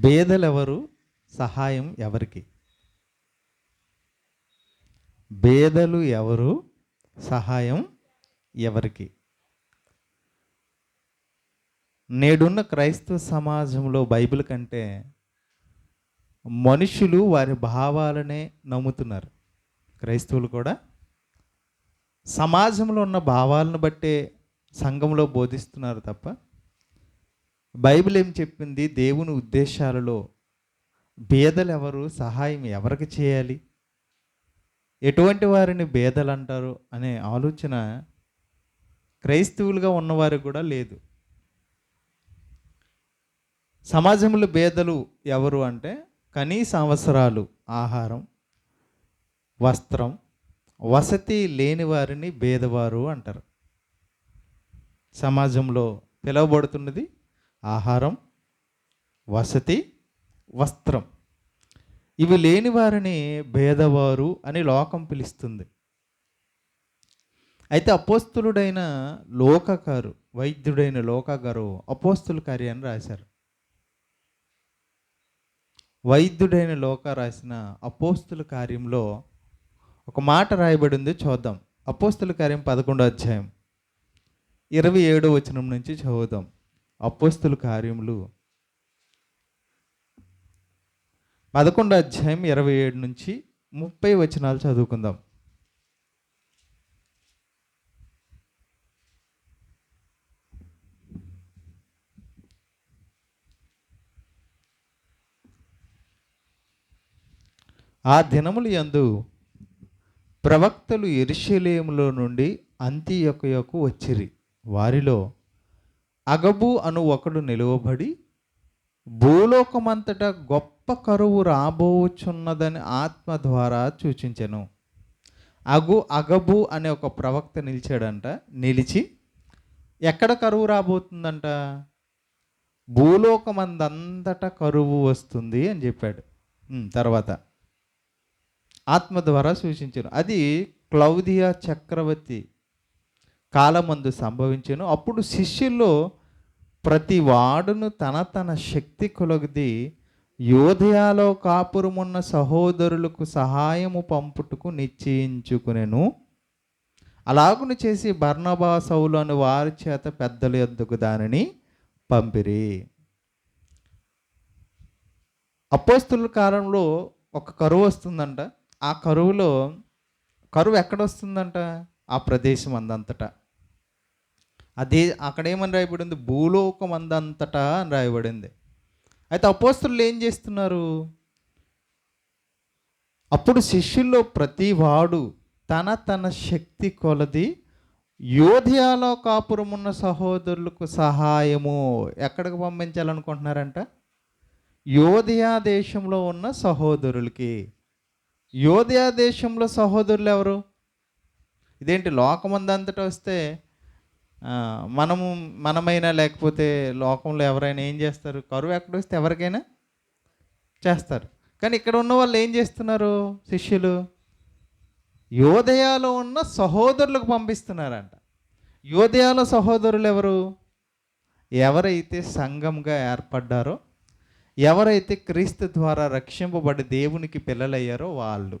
బేదలెవరు సహాయం ఎవరికి? బేదలు ఎవరు? సహాయం ఎవరికి? నేడున్న క్రైస్తవ సమాజంలో బైబిల్ కంటే మనుషులు వారి భావాలనే నమ్ముతున్నారు. క్రైస్తవులు కూడా సమాజంలో ఉన్న భావాలను బట్టే సంఘంలో బోధిస్తున్నారు తప్ప బైబిల్ ఏం చెప్పింది? దేవుని ఉద్దేశాలలో బేదలు ఎవరు సహాయం ఎవరికి చేయాలి? ఎటువంటి వారిని బేదలు అంటారు అనే ఆలోచన క్రైస్తవులుగా ఉన్నవారికి కూడా లేదు. సమాజంలో బేదలు ఎవరు అంటే కనీస అవసరాలు ఆహారం వస్త్రం వసతి లేని వారిని బేదవారు అంటారు. సమాజంలో పిలువబడుతున్నది ఆహారం వసతి వస్త్రం. ఇవి లేని వారిని భేదవారు అని లోకం పిలుస్తుంది. అయితే అపోస్తులుడైన లోకగారు వైద్యుడైన లోకగారు అపోస్తుల కార్యాన్ని రాశారు. వైద్యుడైన లోక రాసిన అపోస్తుల కార్యంలో ఒక మాట రాయబడి ఉంది చూద్దాం. అపోస్తుల కార్యం పదకొండో అధ్యాయం. ఇరవై ఏడో వచనం నుంచి చదువుదాం. అపోస్తుల కార్యములు. పదకొండు అధ్యాయం ఇరవై ఏడు నుంచి ముప్పై వచనాలు చదువుకుందాం. ఆ దినములు యందు ప్రవక్తలు ఎరుషలేములో నుండి అంత్యొకయకు వచ్చిరి. వారిలో అగబు అను ఒకడు నిలువబడి భూలోకమంతటా గొప్ప కరువు రాబోచున్నదని ఆత్మ ద్వారా సూచించెను. అగు అగబు అనే ఒక ప్రవక్త నిలిచాడంట. నిలిచి ఎక్కడ కరువు రాబోతుందంట? భూలోకమందంతటా కరువు వస్తుంది అని చెప్పాడు. తర్వాత ఆత్మ ద్వారా సూచించాను. అది క్లౌదియా చక్రవర్తి కాలమందు సంభవించాను. అప్పుడు శిష్యుల్లో ప్రతి వాడును తన తన శక్తి కొలగది. యోధయాలో కాపురమున్న సహోదరులకు సహాయము పంపుటకు నిశ్చయించుకునేను. అలాగును చేసి బర్ణబా సౌలు వారి చేత పెద్దల ఎద్దుకు దానిని పంపిరి. అపోస్తుల కాలంలో ఒక కరువు వస్తుందంట. ఆ కరువులో కరువు ఎక్కడ వస్తుందంట? ఆ ప్రదేశం అందంతటా. అదే అక్కడేమని రాయబడింది? భూలోకం అందంతటా అని రాయబడింది. అయితే అపోస్తులు ఏం చేస్తున్నారు? అప్పుడు శిష్యుల్లో ప్రతి వాడు తన తన శక్తి కొలది యోధియాలో కాపురమున్న సహోదరులకు సహాయము ఎక్కడికి పంపించాలనుకుంటున్నారంట? యోధియా దేశంలో ఉన్న సహోదరులకి. యోధియా దేశంలో సహోదరులు ఎవరు? ఇదేంటి లోకమందంతటా వస్తే మనము మనమైనా లేకపోతే లోకంలో ఎవరైనా ఏం చేస్తారు? కరువు ఎక్కడ వస్తే ఎవరికైనా చేస్తారు. కానీ ఇక్కడ ఉన్న వాళ్ళు ఏం చేస్తున్నారు? శిష్యులు యోదయాలో ఉన్న సహోదరులకు పంపిస్తున్నారంట. యోదయాల సహోదరులు ఎవరు? ఎవరైతే సంఘంగా ఏర్పడ్డారో ఎవరైతే క్రీస్తు ద్వారా రక్షింపబడి దేవునికి పిల్లలయ్యారో వాళ్ళు.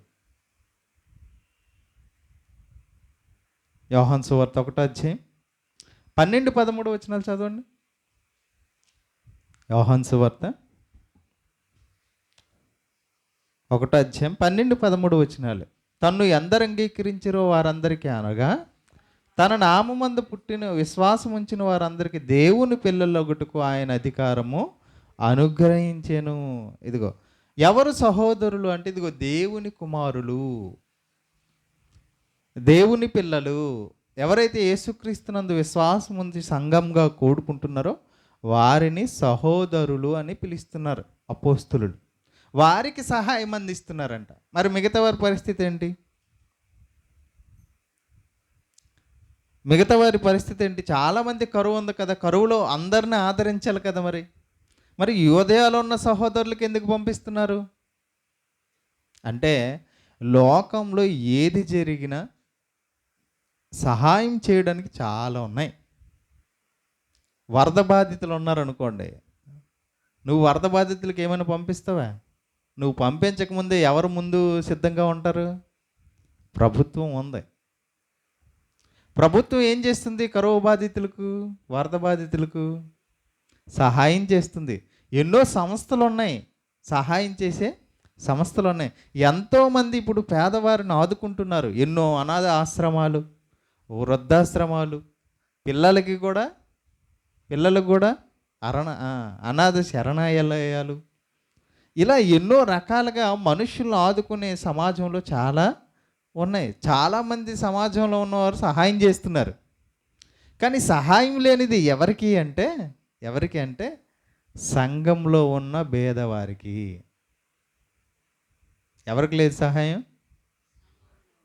యోహన్ సువార్త ఒకటో అధ్యాయం పన్నెండు పదమూడు వచనాలు చదవండి. యోహన్ సువార్త. ఒకటో అధ్యాయం పన్నెండు పదమూడు వచనాలు. తన్ను ఎందరు అంగీకరించారో వారందరికీ అనగా తన నామందు పుట్టిన విశ్వాసం ఉంచిన వారందరికీ దేవుని పిల్లలొగటుకు ఆయన అధికారము అనుగ్రహించాను. ఇదిగో ఎవరు సహోదరులు అంటే ఇదిగో దేవుని కుమారులు. దేవుని పిల్లలు. ఎవరైతే యేసుక్రీస్తునందు విశ్వాసం ఉంది సంఘంగా కూడుకుంటున్నారో వారిని సహోదరులు అని పిలుస్తున్నారు అపోస్తులు. వారికి సహాయం అందిస్తున్నారంట. మరి మిగతా వారి పరిస్థితి ఏంటి? మిగతా వారి పరిస్థితి ఏంటి? చాలామంది కరువు ఉంది కదా కరువులో అందరిని ఆదరించాలి కదా మరి. మరి యువదయాలో ఉన్న సహోదరులకు ఎందుకు పంపిస్తున్నారు? అంటే లోకంలో ఏది జరిగినా సహాయం చేయడానికి చాలా ఉన్నాయి. వరద బాధితులు ఉన్నారనుకోండి నువ్వు వరద బాధితులకు ఏమైనా పంపిస్తావా? నువ్వు పంపించకముందే ఎవరు ముందు సిద్ధంగా ఉంటారు? ప్రభుత్వం ఉంది. ప్రభుత్వం ఏం చేస్తుంది? కరువు బాధితులకు వరద బాధితులకు సహాయం చేస్తుంది. ఎన్నో సంస్థలు ఉన్నాయి. సహాయం చేసే సంస్థలు ఉన్నాయి. ఎంతోమంది ఇప్పుడు పేదవారిని ఆదుకుంటున్నారు. ఎన్నో అనాథ ఆశ్రమాలు వృద్ధాశ్రమాలు. పిల్లలకి కూడా పిల్లలకు కూడా అరణ అనాథ శరణాలయాలు. ఇలా ఎన్నో రకాలుగా మనుషులను ఆదుకునే సమాజంలో చాలా ఉన్నాయి. చాలామంది సమాజంలో ఉన్నవారు సహాయం చేస్తున్నారు. కానీ సహాయం లేనిది ఎవరికి అంటే ఎవరికి అంటే సంఘంలో ఉన్న భేదవారికి. ఎవరికి లేదు సహాయం?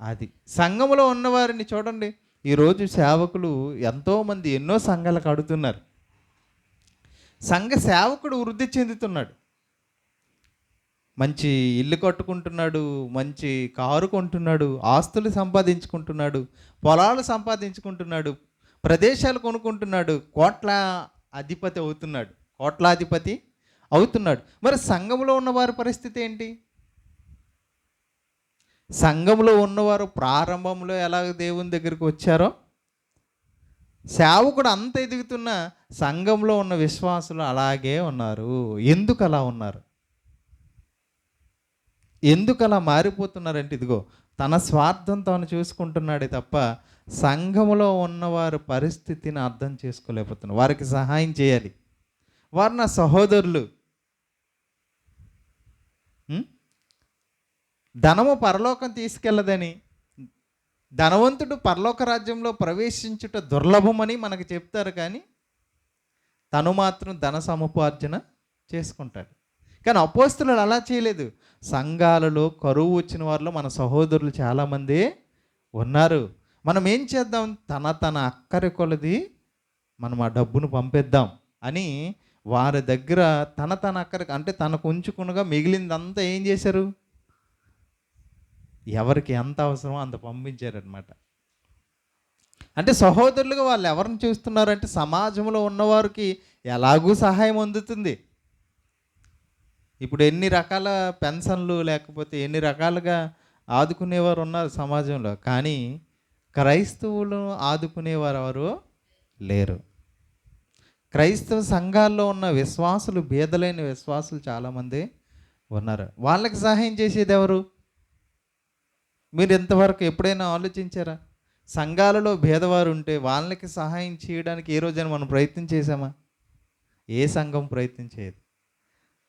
అది. సంఘంలో ఉన్నవారిని చూడండి. ఈరోజు సేవకులు ఎంతోమంది ఎన్నో సంఘాలు కడుతున్నారు సంఘ సేవకుడు వృద్ధి చెందుతున్నాడు. మంచి ఇల్లు కట్టుకుంటున్నాడు మంచి కారు కొంటున్నాడు ఆస్తులు సంపాదించుకుంటున్నాడు పొలాలు సంపాదించుకుంటున్నాడు ప్రదేశాలు కొనుక్కుంటున్నాడు కోట్ల అధిపతి అవుతున్నాడు కోట్లాధిపతి అవుతున్నాడు. మరి సంఘంలో ఉన్న వారి పరిస్థితి ఏంటి? సంఘంలో ఉన్నవారు ప్రారంభంలో ఎలా దేవుని దగ్గరికి వచ్చారో సేవకుడు అంత ఎదుగుతున్న సంఘంలో ఉన్న విశ్వాసులు అలాగే ఉన్నారు. ఎందుకు అలా ఉన్నారు? ఎందుకు అలా మారిపోతున్నారంటే ఇదిగో తన స్వార్థం తాను చూసుకుంటున్నాడే తప్ప సంఘములో ఉన్నవారు పరిస్థితిని అర్థం చేసుకోలేకపోతున్నారు. వారికి సహాయం చేయాలి. వారు నా సహోదరులు. ధనము పరలోకం తీసుకెళ్ళదని ధనవంతుడు పరలోక రాజ్యంలో ప్రవేశించుట దుర్లభమని మనకు చెప్తారు కానీ తను మాత్రం ధన సముపార్జన చేసుకుంటాడు. కానీ అపోస్తులు అలా చేయలేదు. సంఘాలలో కరువు వచ్చిన వారిలో మన సహోదరులు చాలామంది ఉన్నారు. మనం ఏం చేద్దాం? తన తన అక్కరి కొలది మనం ఆ డబ్బును పంపిద్దాం అని వారి దగ్గర తన తన అక్కరికి అంటే తనకు ఉంచుకునగా మిగిలిందంతా ఏం చేశారు? ఎవరికి ఎంత అవసరమో అంత పంపించారనమాట అంటే సహోదరులుగా వాళ్ళు ఎవరిని చూస్తున్నారంటే సమాజంలో ఉన్నవారికి ఎలాగూ సహాయం అందుతుంది. ఇప్పుడు ఎన్ని రకాల పెన్షన్లు లేకపోతే ఎన్ని రకాలుగా ఆదుకునేవారు ఉన్నారు సమాజంలో కానీ క్రైస్తవులను ఆదుకునేవారు ఎవరు లేరు. క్రైస్తవ సంఘాల్లో ఉన్న విశ్వాసులు బీదలైన విశ్వాసులు చాలామంది ఉన్నారు. వాళ్ళకి సహాయం చేసేది ఎవరు? మీరు ఇంతవరకు ఎప్పుడైనా ఆలోచించారా? సంఘాలలో భేదవారు ఉంటే వాళ్ళకి సహాయం చేయడానికి ఏ రోజైనా మనం ప్రయత్నం చేసామా ఏ సంఘం ప్రయత్నం చేయదు.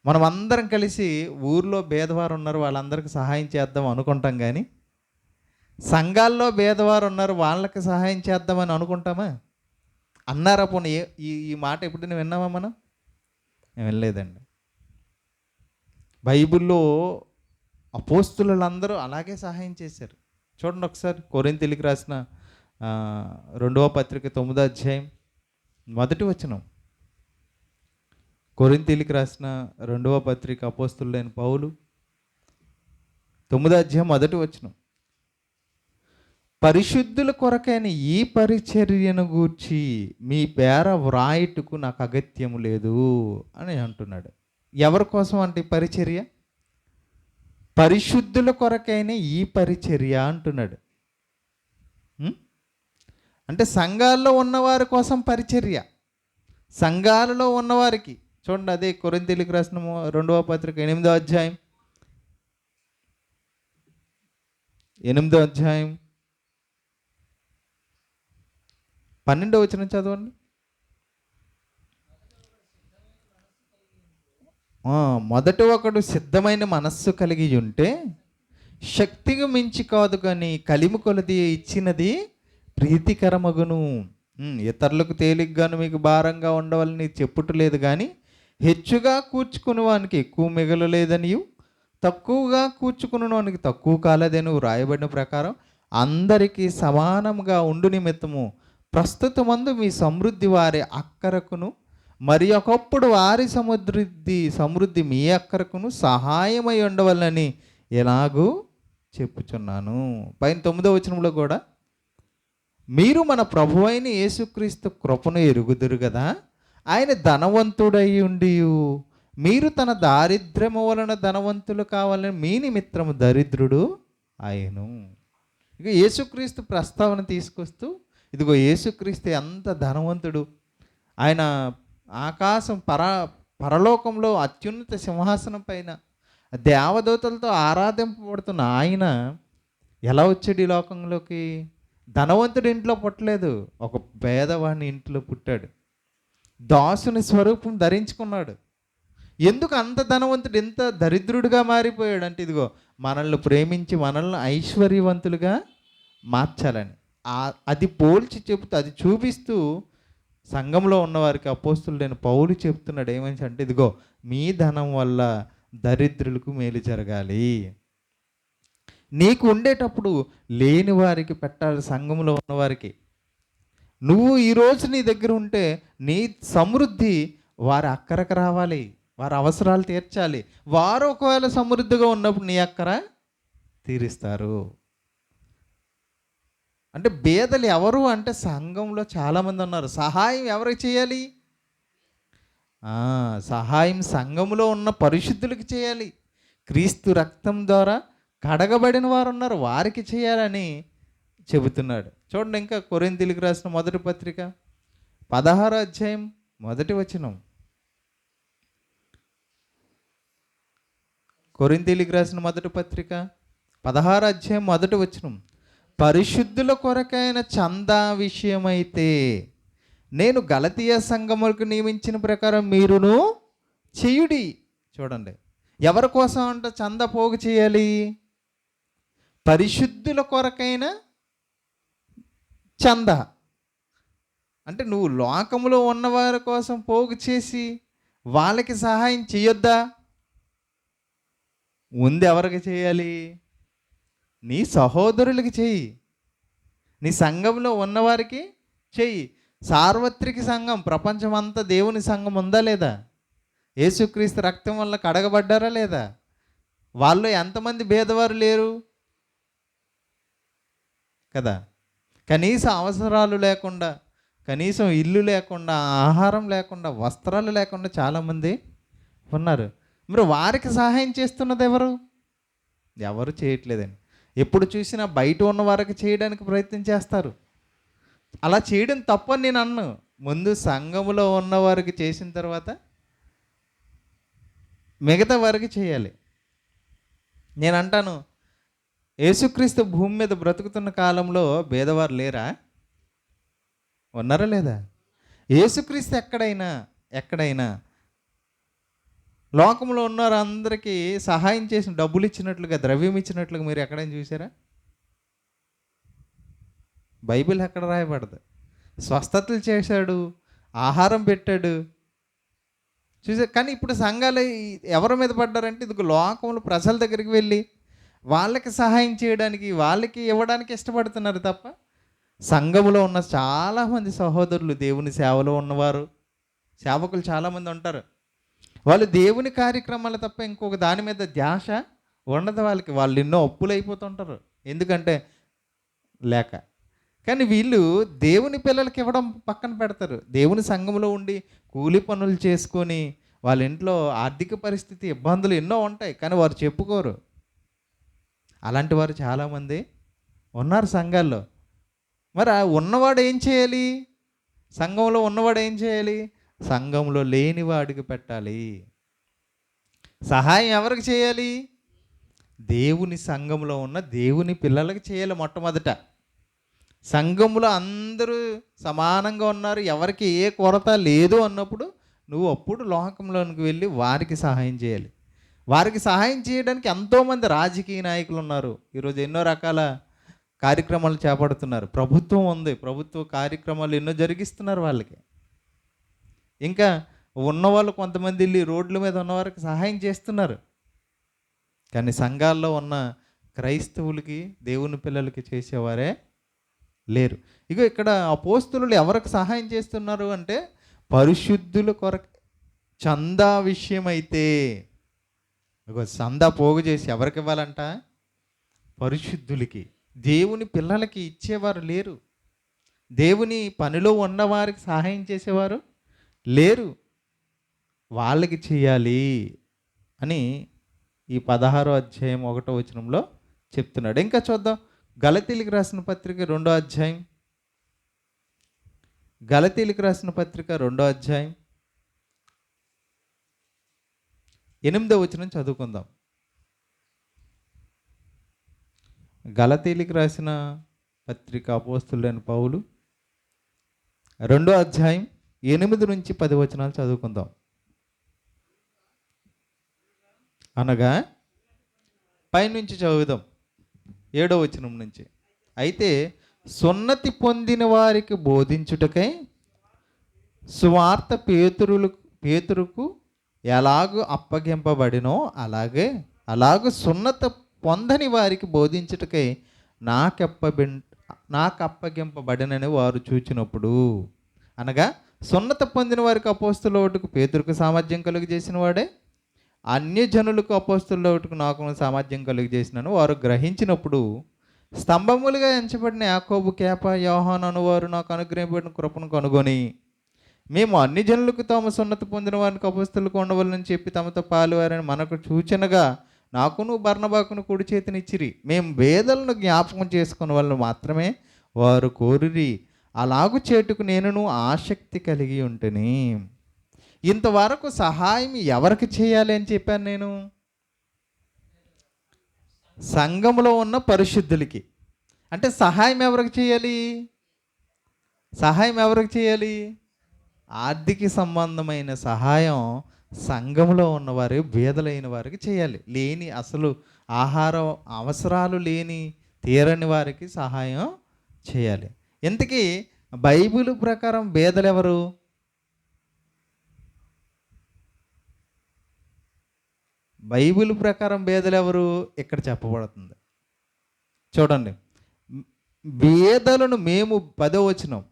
మనం అందరం కలిసి ఊర్లో భేదవారు ఉన్నారు వాళ్ళందరికీ సహాయం చేద్దాం అనుకుంటాం కానీ సంఘాల్లో భేదవారు ఉన్నారు వాళ్ళకి సహాయం చేద్దామని అనుకుంటామా? అన్నారా పోనీ ఈ ఈ మాట ఎప్పుడైనా విన్నామా మనం? నేను వినలేదండి. బైబిల్లో అపోస్తులందరూ అలాగే సహాయం చేశారు. చూడండి ఒకసారి కొరింతెలికి రాసిన రెండవ పత్రిక తొమ్మిదో అధ్యాయం మొదటి వచనం. కొరింతీలికి రాసిన రెండవ పత్రిక అపోస్తులైన పౌలు. తొమ్మిదో అధ్యాయం మొదటి వచనం. పరిశుద్ధుల కొరకైన ఈ పరిచర్యను గూర్చి మీ పేర వ్రాయిటకు నాకు అగత్యం లేదు అని అంటున్నాడు. ఎవరి కోసం అంటే పరిచర్య? పరిశుద్ధుల కొరకైన ఈ పరిచర్య అంటున్నాడు. అంటే సంఘాల్లో ఉన్నవారి కోసం పరిచర్య. సంఘాలలో ఉన్నవారికి. చూడండి అదే కొరింతీలికి రాసిన రెండవ పత్రిక ఎనిమిదో అధ్యాయం. ఎనిమిదో అధ్యాయం. పన్నెండో వచ్చిన చదవండి ఆ, మొదట ఒకడు సిద్ధమైన మనస్సు కలిగి ఉంటే శక్తిగా మించి కాదు కానీ కలిమి కొలది ఇచ్చినది ప్రీతికరమగును. ఇతరులకు తేలిగ్గాను మీకు భారంగా ఉండవాలని చెప్పుటలేదు కానీ హెచ్చుగా కూర్చుకుని వానికి ఎక్కువ మిగలలేదనియు తక్కువగా కూర్చుకుని వానికి తక్కువ కాలేదని రాయబడిన ప్రకారం అందరికీ సమానంగా ఉండు నిమిత్తము. ప్రస్తుతమందు మీ సమృద్ధి వారి అక్కరకును మరి ఒకప్పుడు వారి సమృద్ధి సమృద్ధి మీ అక్కరకును సహాయమై ఉండవలని ఎలాగూ చెప్పుచున్నాను. పైన తొమ్మిదో వచనంలో కూడా మీరు మన ప్రభు అయిన యేసుక్రీస్తు కృపను ఎరుగుదురు కదా ఆయన ధనవంతుడై ఉండి మీరు తన దారిద్ర్యము వలన ధనవంతులు కావాలని మీ నిమిత్రము దరిద్రుడు ఆయను ఇక యేసుక్రీస్తు ప్రస్తావన తీసుకొస్తూ ఇదిగో యేసుక్రీస్తు ఎంత ధనవంతుడు. ఆయన ఆకాశం పర పరలోకంలో అత్యున్నత సింహాసనం పైన దేవదూతలతో ఆరాధింపబడుతున్న ఆయన ఎలా వచ్చాడు ఈ లోకంలోకి? ధనవంతుడి ఇంట్లో పుట్టలేదు ఒక పేదవాడిని ఇంట్లో పుట్టాడు. దాసుని స్వరూపం ధరించుకున్నాడు. ఎందుకు అంత ధనవంతుడు ఎంత దరిద్రుడిగా మారిపోయాడు అంటే ఇదిగో మనల్ని ప్రేమించి మనల్ని ఐశ్వర్యవంతులుగా మార్చాలని. అది పోల్చి చెబుతూ అది చూపిస్తూ సంఘంలో ఉన్నవారికి అపోస్తులు నేను పౌలు చెప్తున్నాడు ఏమని అంటే ఇదిగో మీ ధనం వల్ల దరిద్రులకు మేలు జరగాలి. నీకు ఉండేటప్పుడు లేని వారికి పెట్టాలి సంఘంలో ఉన్నవారికి. నువ్వు ఈరోజు నీ దగ్గర ఉంటే నీ సమృద్ధి వారి అక్కరకు రావాలి వారి అవసరాలు తీర్చాలి. వారు ఒకవేళ సమృద్ధిగా ఉన్నప్పుడు నీ అక్కర తీరుస్తారు. అంటే బేదలు ఎవరు అంటే సంఘంలో చాలామంది ఉన్నారు. సహాయం ఎవరికి చేయాలి? సహాయం సంఘంలో ఉన్న పరిశుద్ధులకి చేయాలి. క్రీస్తు రక్తం ద్వారా కడగబడిన వారు ఉన్నారు. వారికి చేయాలని చెబుతున్నాడు. చూడండి ఇంకా కొరింతీలకు రాసిన మొదటి పత్రిక పదహారో అధ్యాయం మొదటి వచనం. కొరింతీలకు రాసిన మొదటి పత్రిక పదహారు అధ్యాయం మొదటి వచనం. పరిశుద్ధుల కొరకైన చందా విషయమైతే నేను గలతీయ సంఘములకు నియమించిన ప్రకారం మీరును చేయుడి. చూడండి. ఎవరి కోసం అంట చంద పోగు చేయాలి? పరిశుద్ధుల కొరకైన చంద. అంటే నువ్వు లోకములో ఉన్నవారి కోసం పోగు చేసి వాళ్ళకి సహాయం చేయొద్దా? ఉంది ఎవరికి చేయాలి? నీ సహోదరులకి చెయ్యి నీ సంఘంలో ఉన్నవారికి చెయ్యి సార్వత్రిక సంఘం ప్రపంచమంతా దేవుని సంఘం ఉందా లేదా? యేసుక్రీస్తు రక్తం వల్ల కడగబడ్డారా లేదా? వాళ్ళు ఎంతమంది భేదవారు లేరు? కదా? కనీస అవసరాలు లేకుండా కనీసం ఇల్లు లేకుండా ఆహారం లేకుండా వస్త్రాలు లేకుండా చాలామంది ఉన్నారు. మరి వారికి సహాయం చేస్తున్నది ఎవరు? ఎవరు చేయట్లేదండి. ఎప్పుడు చూసినా బయట ఉన్న వారికి చేయడానికి ప్రయత్నం చేస్తారు. అలా చేయడం తప్పని నేను అన్ను. ముందు సంఘములో ఉన్న వారికి చేసిన తర్వాత మిగతా వారికి చేయాలి. నేను అంటాను యేసుక్రీస్తు భూమి మీద బ్రతుకుతున్న కాలంలో భేదవారు లేరా? ఉన్నారా లేదా? యేసుక్రీస్తు ఎక్కడైనా ఎక్కడైనా లోకంలో ఉన్న అందరికీ సహాయం చేసిన డబ్బులు ఇచ్చినట్లుగా ద్రవ్యం ఇచ్చినట్లుగా మీరు ఎక్కడైనా చూసారా బైబిల్ ఎక్కడ రాయబడదు. స్వస్థతలు చేశాడు ఆహారం పెట్టాడు. చూసారు కానీ ఇప్పుడు సంఘాలు ఎవరి మీద పడ్డారంటే ఇది లోకంలో ప్రజల దగ్గరికి వెళ్ళి వాళ్ళకి సహాయం చేయడానికి వాళ్ళకి ఇవ్వడానికి ఇష్టపడుతున్నారు తప్ప సంఘములో ఉన్న చాలామంది సహోదరులు దేవుని సేవలో ఉన్నవారు సేవకులు చాలామంది ఉంటారు. వాళ్ళు దేవుని కార్యక్రమాలు తప్ప ఇంకొక దాని మీద ధ్యాస ఉండదు వాళ్ళకి. వాళ్ళు ఎన్నో అప్పులు అయిపోతుంటారు ఎందుకంటే లేక. కానీ వీళ్ళు దేవుని పిల్లలకి ఇవ్వడం పక్కన పెడతారు. దేవుని సంఘంలో ఉండి కూలి పనులు చేసుకొని వాళ్ళ ఇంట్లో ఆర్థిక పరిస్థితి ఇబ్బందులు ఎన్నో ఉంటాయి. కానీ వారు చెప్పుకోరు. అలాంటి వారు చాలామంది ఉన్నారు సంఘాల్లో. మరి ఉన్నవాడు ఏం చేయాలి? సంఘంలో ఉన్నవాడు ఏం చేయాలి? సంఘంలో లేనివాడికి పెట్టాలి. సహాయం ఎవరికి చేయాలి? దేవుని సంఘంలో ఉన్న దేవుని పిల్లలకి చేయాలి మొట్టమొదట. సంఘంలో అందరూ సమానంగా ఉన్నారు. ఎవరికి ఏ కొరత లేదు అన్నప్పుడు నువ్వు అప్పుడు లోకంలోనికి వెళ్ళి వారికి సహాయం చేయాలి. వారికి సహాయం చేయడానికి ఎంతోమంది రాజకీయ నాయకులు ఉన్నారు. ఈరోజు ఎన్నో రకాల కార్యక్రమాలు చేపడుతున్నారు. ప్రభుత్వం ఉంది. ప్రభుత్వ కార్యక్రమాలు ఎన్నో జరిగిస్తున్నారు వాళ్ళకి. ఇంకా ఉన్నవాళ్ళు కొంతమంది వెళ్ళి రోడ్ల మీద ఉన్నవారికి సహాయం చేస్తున్నారు. కానీ సంఘాల్లో ఉన్న క్రైస్తవులకి దేవుని పిల్లలకి చేసేవారే లేరు. ఇగో ఇక్కడ అపోస్తులు ఎవరికి సహాయం చేస్తున్నారు అంటే పరిశుద్ధుల కొరకు చందా విషయమైతే ఒక చందా పోగు చేసి ఎవరికి ఇవ్వాలంట? పరిశుద్ధులకి. దేవుని పిల్లలకి ఇచ్చేవారు లేరు. దేవుని పనిలో ఉన్నవారికి సహాయం చేసేవారు లేరు. వాళ్ళకి చేయాలి అని ఈ పదహారో అధ్యాయం ఒకటో వచనంలో చెప్తున్నాడు. ఇంకా చూద్దాం. గలతీలికి రాసిన పత్రిక రెండో అధ్యాయం. గలతీలికి రాసిన పత్రిక రెండో అధ్యాయం. ఎనిమిదో వచనం చదువుకుందాం. గలతీలికి రాసిన పత్రిక అపోస్తులైన పౌలు రెండో అధ్యాయం ఎనిమిది నుంచి పది వచనాలు చదువుకుందాం. అనగా పైనుంచి చదువుదాం. ఏడో వచనం నుంచి. అయితే సున్నతి పొందిన వారికి బోధించుటకై స్వార్థ పేతురులు పేతురుకు ఎలాగూ అప్పగింపబడినో అలాగే అలాగూ సున్నత పొందని వారికి బోధించుటకై నాకప్పబి నాకు అప్పగింపబడినని వారు చూచినప్పుడు. అనగా సున్నత పొందిన వారికి అపోస్తుల ఓటుకు పేతురుకు సామర్థ్యం కలుగు చేసిన వాడే అన్యజనులకు అపోస్తుల ఓటుకు నాకు సామర్థ్యం కలుగు చేసినను వారు గ్రహించినప్పుడు స్తంభములుగా ఎంచబడిన యాకోబు కేప యోహాన్ అనువారు నాకు అనుగ్రహింపబడిన కృపను కనుగొని మేము అన్ని జనులకు తాము సున్నత పొందిన వారికి అపస్తులకు ఉండవలని చెప్పి తమతో పాలువారని మనకు సూచనగా నాకును బర్ణబాకును కుడి చేతినిచ్చిరి. మేము వేదలను జ్ఞాపకం చేసుకున్న వాళ్ళు మాత్రమే వారు కోరిరి. అలాగు చేటుకు నేనును ఆసక్తి కలిగి ఉంటుని. ఇంతవరకు సహాయం ఎవరికి చేయాలి అని చెప్పాను నేను? సంఘంలో ఉన్న పరిశుద్ధులకి. అంటే సహాయం ఎవరికి చేయాలి? సహాయం ఎవరికి చేయాలి? ఆర్థిక సంబంధమైన సహాయం సంఘంలో ఉన్నవారు బీదలైన వారికి చేయాలి. లేని అసలు ఆహార అవసరాలు లేని తీరని వారికి సహాయం చేయాలి. ఇంతకీ బైబిల్ ప్రకారం బేదలు ఎవరు బైబిల్ ప్రకారం బేదలు ఎవరు ఇక్కడ చెప్పబడుతుంది. చూడండి. బేదలను మేము పదో వచనం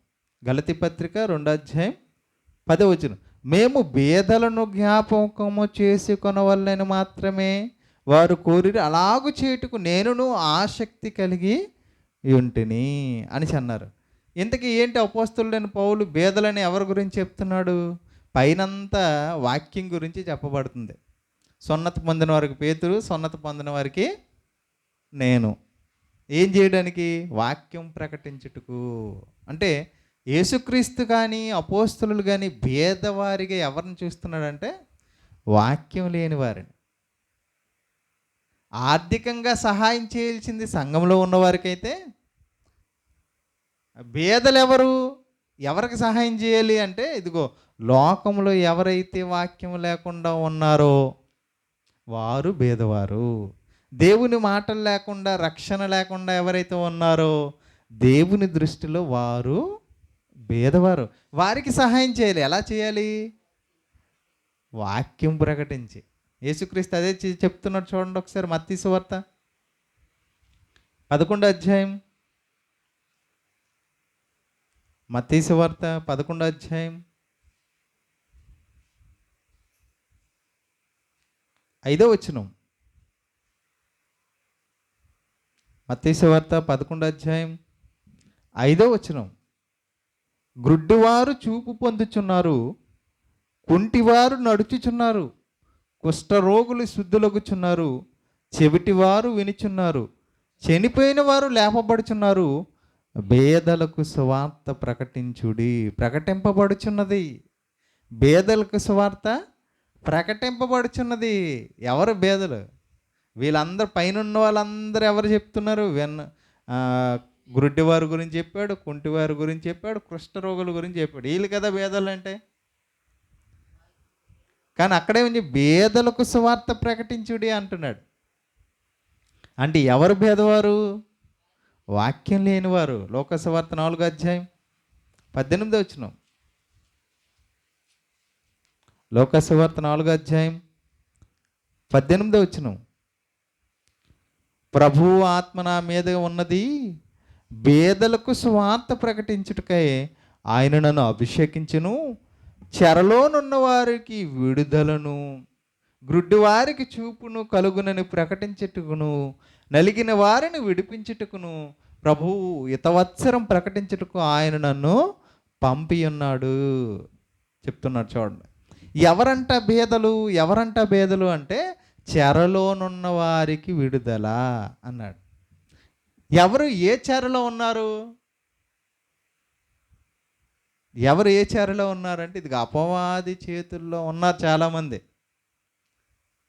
గలతి పత్రిక రెండో అధ్యాయం పదో వచనం. మేము బేదలను జ్ఞాపకము చేసుకొనవల్లని మాత్రమే వారు కోరి అలాగు చేయుటకు నేనును ఆసక్తి కలిగి ఉంటిని అని అన్నారు. ఇంతకీ ఏంటి అపోస్తులైన పౌలు బేదలని ఎవరి గురించి చెప్తున్నాడు? పైనంతా వాక్యం గురించి చెప్పబడుతుంది. సున్నత పొందిన వారికి పేతురు సున్నత పొందిన వారికి నేను. ఏం చేయడానికి? వాక్యం ప్రకటించుటకు. అంటే యేసుక్రీస్తు కానీ అపోస్తులు కానీ భేదవారిగా ఎవరిని చూస్తున్నాడంటే వాక్యం లేని వారిని. ఆర్థికంగా సహాయం చేయాల్సింది సంఘంలో ఉన్నవారికైతే భేదలు ఎవరు ఎవరికి సహాయం చేయాలి అంటే ఇదిగో లోకంలో ఎవరైతే వాక్యం లేకుండా ఉన్నారో వారు భేదవారు. దేవుని మాటలు లేకుండా రక్షణ లేకుండా ఎవరైతే ఉన్నారో దేవుని దృష్టిలో వారు భేదవారు. వారికి సహాయం చేయాలి. ఎలా చేయాలి? వాక్యం ప్రకటించి. యేసుక్రీస్తు అదే చె- చెప్తున్నాడు చూడండి ఒకసారి మత్తీసు వార్త పదకొండో అధ్యాయం. మతీసు వార్త పదకొండో అధ్యాయం ఐదో వచనం. మతీసు వార్త పదకొండో అధ్యాయం ఐదో వచనం. గ్రుడ్డివారు చూపు పొందుచున్నారు కుంటివారు నడుచుచున్నారు కుష్ఠరోగులు శుద్ధులగుచున్నారు చెవిటివారు వినుచున్నారు చనిపోయిన వారు లేపబడుచున్నారు బేదలకు సువార్త ప్రకటించుడి ప్రకటింపబడుచున్నది. బేదలకు సువార్త ప్రకటింపబడుచున్నది. ఎవరు బేదలు? వీళ్ళందరూ పైన ఉన్న వాళ్ళందరూ ఎవరు చెప్తున్నారు? వెన్ను గురుడ్డివారి గురించి చెప్పాడు కుంటివారి గురించి చెప్పాడు కుష్ఠరోగుల గురించి చెప్పాడు. వీళ్ళు కదా బేదలు అంటే? కానీ అక్కడే ఉంది బేదలకు సువార్త ప్రకటించుడి అంటున్నాడు. అంటే ఎవరు భేదవారు వాక్యం లేనివారు లోకసవార్త నాలుగో అధ్యాయం పద్దెనిమిది వచ్చిన లోకసవార్త నాలుగో అధ్యాయం పద్దెనిమిది వచ్చిన ప్రభువు ఆత్మ నా మీద ఉన్నది బేదలకు స్వార్థ ప్రకటించుటకై ఆయన నన్ను అభిషేకించును చెరలోనున్న వారికి విడుదలను గ్రుడ్డి వారికి చూపును కలుగునని ప్రకటించుటకును నలిగిన వారిని విడిపించుటకును ప్రభువు ఇతవత్సరం ప్రకటించుటకు ఆయన నన్ను పంపి ఉన్నాడు. చెప్తున్నాడు చూడండి. ఎవరంట భేదలు? ఎవరంట భేదలు అంటే చెరలోనున్న వారికి విడుదల అన్నాడు. ఎవరు ఏ చెరలో ఉన్నారు? ఎవరు ఏ చెరలో ఉన్నారంటే ఇది అపవాది చేతుల్లో ఉన్నారు చాలామంది.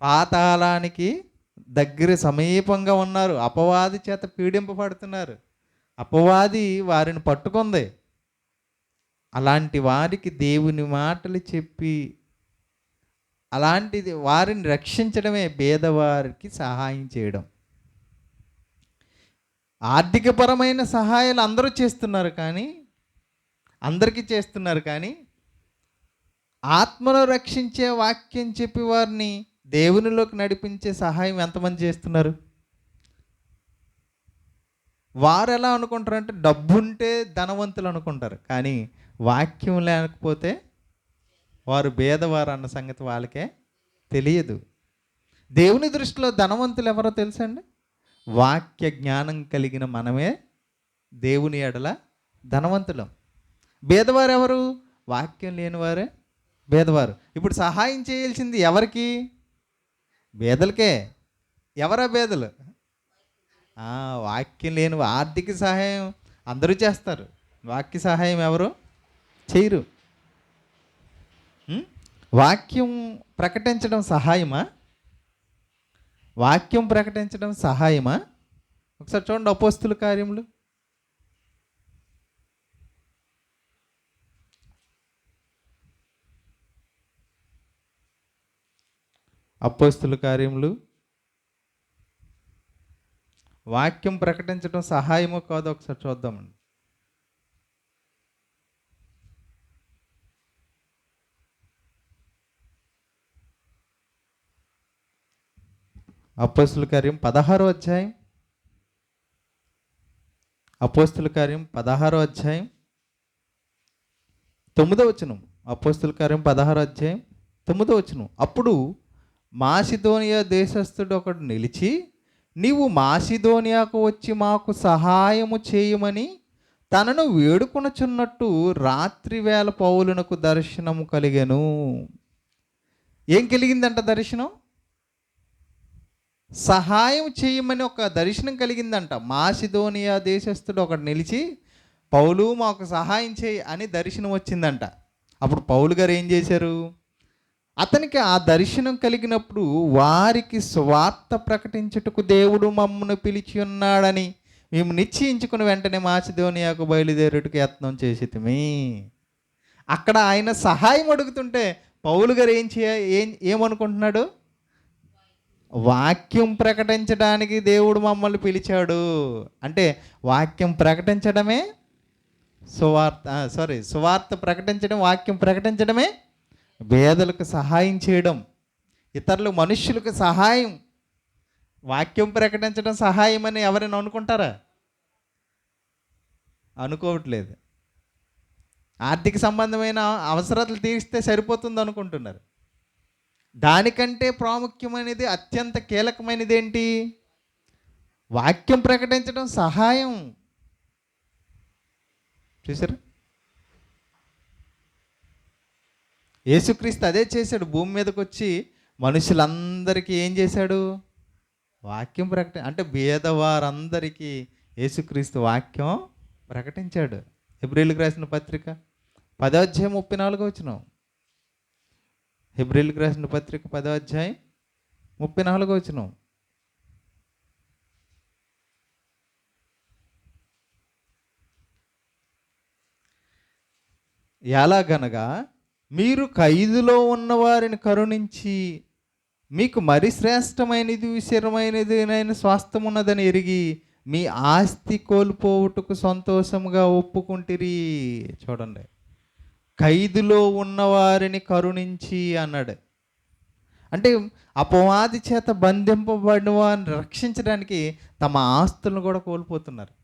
పాతాళానికి దగ్గర సమీపంగా ఉన్నారు. అపవాది చేత పీడింపబడుతున్నారు. అపవాది వారిని పట్టుకుంది. అలాంటి వారికి దేవుని మాటలు చెప్పి అలాంటిది వారిని రక్షించడమే పేదవారికి సహాయం చేయడం. ఆర్థికపరమైన సహాయాలు అందరూ చేస్తున్నారు కానీ అందరికీ చేస్తున్నారు కానీ ఆత్మను రక్షించే వాక్యం చెప్పి వారిని దేవునిలోకి నడిపించే సహాయం ఎంతమంది చేస్తున్నారు? వారు ఎలా అనుకుంటారంటే డబ్బుంటే ధనవంతులు అనుకుంటారు. కానీ వాక్యం లేకపోతే వారు భేదవారు అన్న సంగతి వాళ్ళకే తెలియదు. దేవుని దృష్టిలో ధనవంతులు ఎవరో తెలుసండి వాక్య జ్ఞానం కలిగిన మనమే దేవుని ఎడల ధనవంతులం. భేదవారు ఎవరు వాక్యం లేనివారే భేదవారు. ఇప్పుడు సహాయం చేయాల్సింది ఎవరికి? బేదలకే. ఎవరా బేదలు? వాక్యం లేని ఆర్థిక సహాయం అందరూ చేస్తారు. వాక్య సహాయం ఎవరు? చేయరు. వాక్యం ప్రకటించడం సహాయమా? వాక్యం ప్రకటించడం సహాయమా? ఒకసారి చూడండి అపోస్తుల కార్యములు. అపోస్తుల కార్యములు. వాక్యం ప్రకటించడం సహాయమో కాదో ఒకసారి చూద్దామండి. అపోస్తుల కార్యం పదహారో అధ్యాయం. అపోస్తుల కార్యం పదహారో అధ్యాయం. తొమ్మిదో వచనం. అపోస్తుల కార్యం పదహారో అధ్యాయం తొమ్మిదో వచనం. అప్పుడు మాసిధోనియా దేశస్థుడు ఒకడు నిలిచి నీవు మాసిధోనియాకు వచ్చి మాకు సహాయము చేయమని తనను వేడుకునచున్నట్టు రాత్రి వేళ పౌలునకు దర్శనము కలిగెను. ఏం కలిగిందంట దర్శనం? సహాయం చేయమని ఒక దర్శనం కలిగిందంట. మాసిధోనియా దేశస్థుడు ఒకడు నిలిచి పౌలు మాకు సహాయం చేయి అని దర్శనం వచ్చిందంట అప్పుడు పౌలు గారు ఏం చేశారు? అతనికి ఆ దర్శనం కలిగినప్పుడు వారికి స్వార్థ ప్రకటించుటకు దేవుడు మమ్మను పిలిచి ఉన్నాడని మేము నిశ్చయించుకుని వెంటనే మాసిదోనియాకు బయలుదేరుటకు యత్నం చేసితిమి. అక్కడ ఆయన సహాయం అడుగుతుంటే పౌలు గారు ఏం చేయ ఏం ఏమనుకుంటున్నాడు? వాక్యం ప్రకటించడానికి దేవుడు మమ్మల్ని పిలిచాడు. అంటే వాక్యం ప్రకటించడమే సువార్త సారీ సువార్త ప్రకటించడం వాక్యం ప్రకటించడమే పేదలకు సహాయం చేయడం ఇతరులు మనుష్యులకు సహాయం వాక్యం ప్రకటించడం సహాయం అని ఎవరైనా అనుకుంటారా? అనుకోవట్లేదు. ఆర్థిక సంబంధమైన అవసరాలు తీరిస్తే సరిపోతుంది అనుకుంటున్నారు. దానికంటే ప్రాముఖ్యమైనది అత్యంత కీలకమైనది ఏంటి వాక్యం ప్రకటించడం సహాయం. చూసారా యేసుక్రీస్తు అదే చేశాడు. భూమి మీదకి వచ్చి మనుషులందరికీ ఏం చేశాడు? వాక్యం ప్రకటి అంటే భేదవారందరికీ యేసుక్రీస్తు వాక్యం ప్రకటించాడు. ఎబ్రిల్కి రాసిన పత్రిక పదో అధ్యాయం ముప్పై నాలుగో వచ్చిన హెబ్రిల్కి రాసిన పత్రిక పదో అధ్యాయం ముప్పై నాలుగో వచ్చిన ఎలాగనగా మీరు ఖైదులో ఉన్న వారిని కరుణించి మీకు మరి శ్రేష్టమైనది విశరమైనది అయిన ఉన్నదని ఎరిగి మీ ఆస్తి కోల్పోవుటకు సంతోషముగా ఒప్పుకుంటిరి. చూడండి. ఖైదులో ఉన్నవారిని కరుణించి అన్నాడు. అంటే అపవాది చేత బంధింపబడిన వారిని రక్షించడానికి తమ ఆస్తులను కూడా కోల్పోతున్నారు.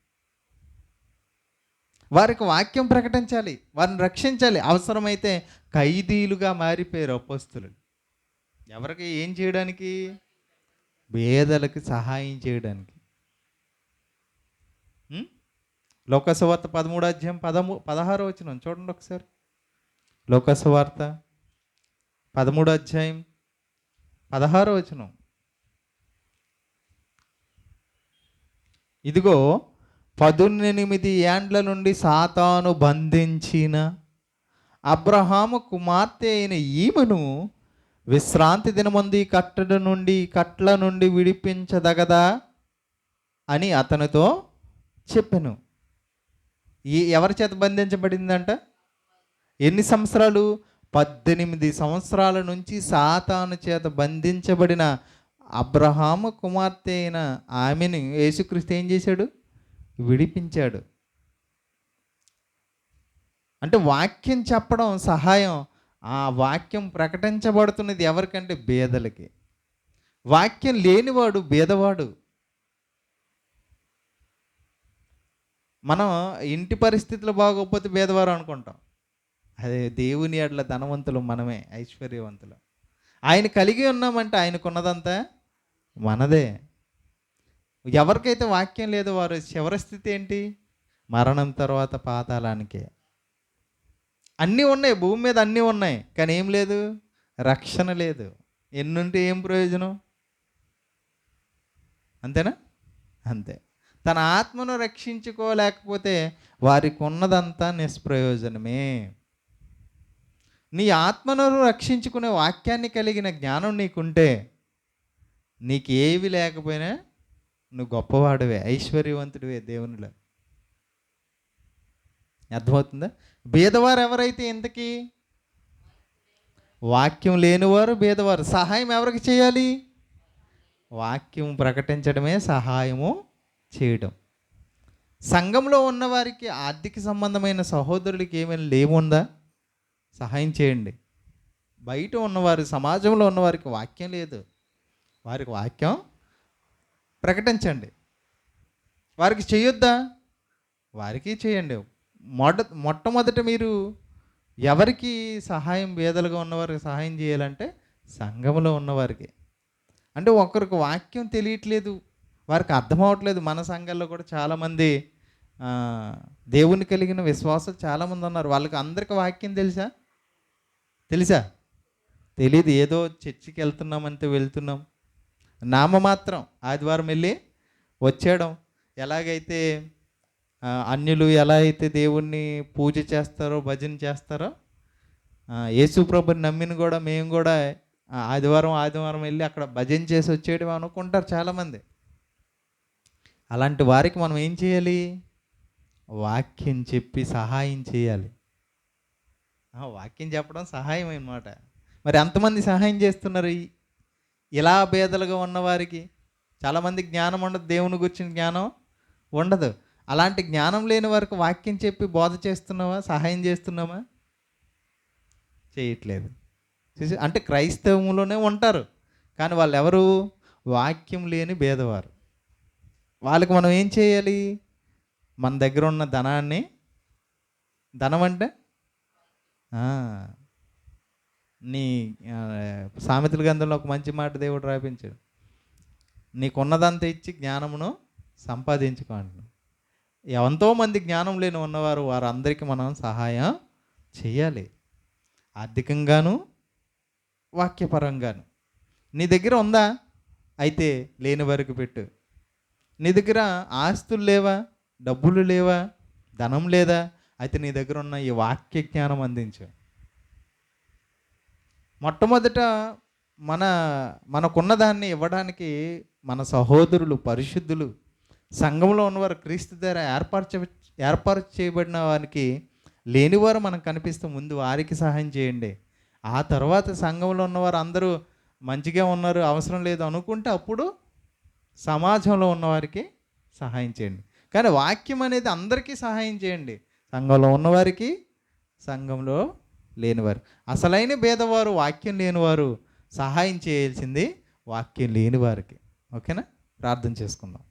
వారికి వాక్యం ప్రకటించాలి వారిని రక్షించాలి. అవసరమైతే ఖైదీలుగా మారిపోయారు అపోస్తులు. ఎవరికి ఏం చేయడానికి? పేదలకు సహాయం చేయడానికి. లోకసవార్త పదమూడు అధ్యాయం పదమూ పదహారు వచ్చిన చూడండి ఒకసారి. లోకసవార్త పదమూడు అధ్యాయం పదహారో వచనం. ఇదిగో పదునెనిమిది ఏండ్ల నుండి సాతాను బంధించిన అబ్రహాము కుమార్తె అయిన ఈమెను విశ్రాంతి దినమంది కట్టడ నుండి కట్ల నుండి విడిపించదగదా అని అతనితో చెప్పాను. ఈ ఎవరి చేత బంధించబడిందంట? ఎన్ని సంవత్సరాలు? పద్దెనిమిది సంవత్సరాల నుంచి సాతాను చేత బంధించబడిన అబ్రహాము కుమార్తె అయిన ఆమెను యేసుక్రీస్తు ఏం చేశాడు? విడిపించాడు. అంటే వాక్యం చెప్పడం సహాయం ఆ వాక్యం ప్రకటించబడుతున్నది ఎవరికంటే బేదలకి. వాక్యం లేనివాడు బేదవాడు. మనం ఇంటి పరిస్థితులు బాగోకపోతే బేదవారు అనుకుంటాం. అదే దేవుని అట్ల ధనవంతులు మనమే ఐశ్వర్యవంతులు. ఆయన కలిగి ఉన్నామంటే ఆయనకున్నదంతా మనదే. ఎవరికైతే వాక్యం లేదో వారు చివరి స్థితి ఏంటి? మరణం తర్వాత పాతాళానికే. అన్నీ ఉన్నాయి భూమి మీద అన్నీ ఉన్నాయి కానీ ఏం లేదు? రక్షణ లేదు. ఎన్నుంటే ఏం ప్రయోజనం? అంతేనా? అంతే. తన ఆత్మను రక్షించుకోలేకపోతే వారికి ఉన్నదంతా నిష్ప్రయోజనమే. నీ ఆత్మను రక్షించుకునే వాక్యాన్ని కలిగిన జ్ఞానం నీకుంటే నీకు ఏవి లేకపోయినా నువ్వు గొప్పవాడివే ఐశ్వర్యవంతుడివే దేవునిలో. అర్థమవుతుందా? బీదవారు ఎవరైతే ఇంతకీ? వాక్యం లేనివారు బీదవారు సహాయం ఎవరికి చేయాలి? వాక్యం ప్రకటించడమే సహాయము చేయడం. సంఘంలో ఉన్నవారికి ఆర్థిక సంబంధమైన సహోదరులకి ఏమైనా లేముందా సహాయం చేయండి. బయట ఉన్నవారు సమాజంలో ఉన్నవారికి వాక్యం లేదు. వారికి వాక్యం ప్రకటించండి. వారికి చేయొద్దా? వారికి చేయండి. మొట మొట్టమొదట మీరు ఎవరికి సహాయం వేదలుగా ఉన్నవారికి సహాయం చేయాలంటే సంఘంలో ఉన్నవారికి. అంటే ఒకరికి వాక్యం తెలియట్లేదు వారికి అర్థం అవ్వట్లేదు మన సంఘాల్లో కూడా చాలామంది దేవుని కలిగిన విశ్వాసాలు చాలామంది ఉన్నారు. వాళ్ళకి అందరికి వాక్యం తెలుసా? తెలుసా? తెలియదు ఏదో చర్చికి వెళ్తున్నామంటే వెళ్తున్నాం. నామమాత్రం ఆదివారం వెళ్ళి వచ్చేయడం. ఎలాగైతే అన్యులు ఎలా అయితే దేవుణ్ణి పూజ చేస్తారో భజన చేస్తారో యేసుప్రభుని నమ్మిన కూడా మేము కూడా ఆదివారం ఆదివారం వెళ్ళి అక్కడ భజన చేసి వచ్చేయడం అనుకుంటారు చాలామంది. అలాంటి వారికి మనం ఏం చేయాలి? వాక్యం చెప్పి సహాయం చేయాలి. వాక్యం చెప్పడం సహాయం అన్నమాట. మరి ఎంతమంది సహాయం చేస్తున్నారు ఈ- ఇలా భేదలుగా ఉన్నవారికి చాలామంది జ్ఞానం ఉండదు దేవుని గురించిన జ్ఞానం ఉండదు. అలాంటి జ్ఞానం లేని వారికి వాక్యం చెప్పి బోధ చేస్తున్నావా? సహాయం చేస్తున్నామా చేయట్లేదు. అంటే క్రైస్తవంలోనే ఉంటారు. కానీ వాళ్ళు ఎవరు వాక్యం లేని భేదవారు వాళ్ళకి మనం ఏం చేయాలి? మన దగ్గర ఉన్న ధనాన్ని ధనం అంటే? నీ సామెతల గ్రంథంలో ఒక మంచి మాట దేవుడు రాపించాడు. నీకున్నదంతా ఇచ్చి జ్ఞానమును సంపాదించుకో అంటున్నాడు. ఎంతో మంది జ్ఞానం లేని ఉన్నవారు వారందరికీ మనం సహాయం చేయాలి. ఆర్థికంగాను వాక్యపరంగాను. నీ దగ్గర ఉందా? అయితే లేని వరకు పెట్టు. నీ దగ్గర ఆస్తులు లేవా? డబ్బులు లేవా? ధనం లేదా? అయితే నీ దగ్గర ఉన్న ఈ వాక్య జ్ఞానం అందించు. మొట్టమొదట మన మనకున్న దాన్ని ఇవ్వడానికి మన సహోదరులు పరిశుద్ధులు సంఘంలో ఉన్నవారు క్రీస్తు ద్వారా ఏర్పరచ ఏర్పాటు చేయబడిన వారికి లేనివారు మనకు కనిపిస్తే ముందు వారికి సహాయం చేయండి. ఆ తర్వాత సంఘంలో ఉన్నవారు అందరూ మంచిగా ఉన్నారు అవసరం లేదు అనుకుంటే అప్పుడు సమాజంలో ఉన్నవారికి సహాయం చేయండి. కానీ వాక్యం అనేది అందరికీ సహాయం చేయండి. సంఘంలో ఉన్నవారికి సంఘంలో లేనివారు. అసలైన భేదవారు వాక్యం లేనివారు సహాయం చేయాల్సింది వాక్యం లేని వారికి ఓకేనా? ప్రార్థన చేసుకుందాం.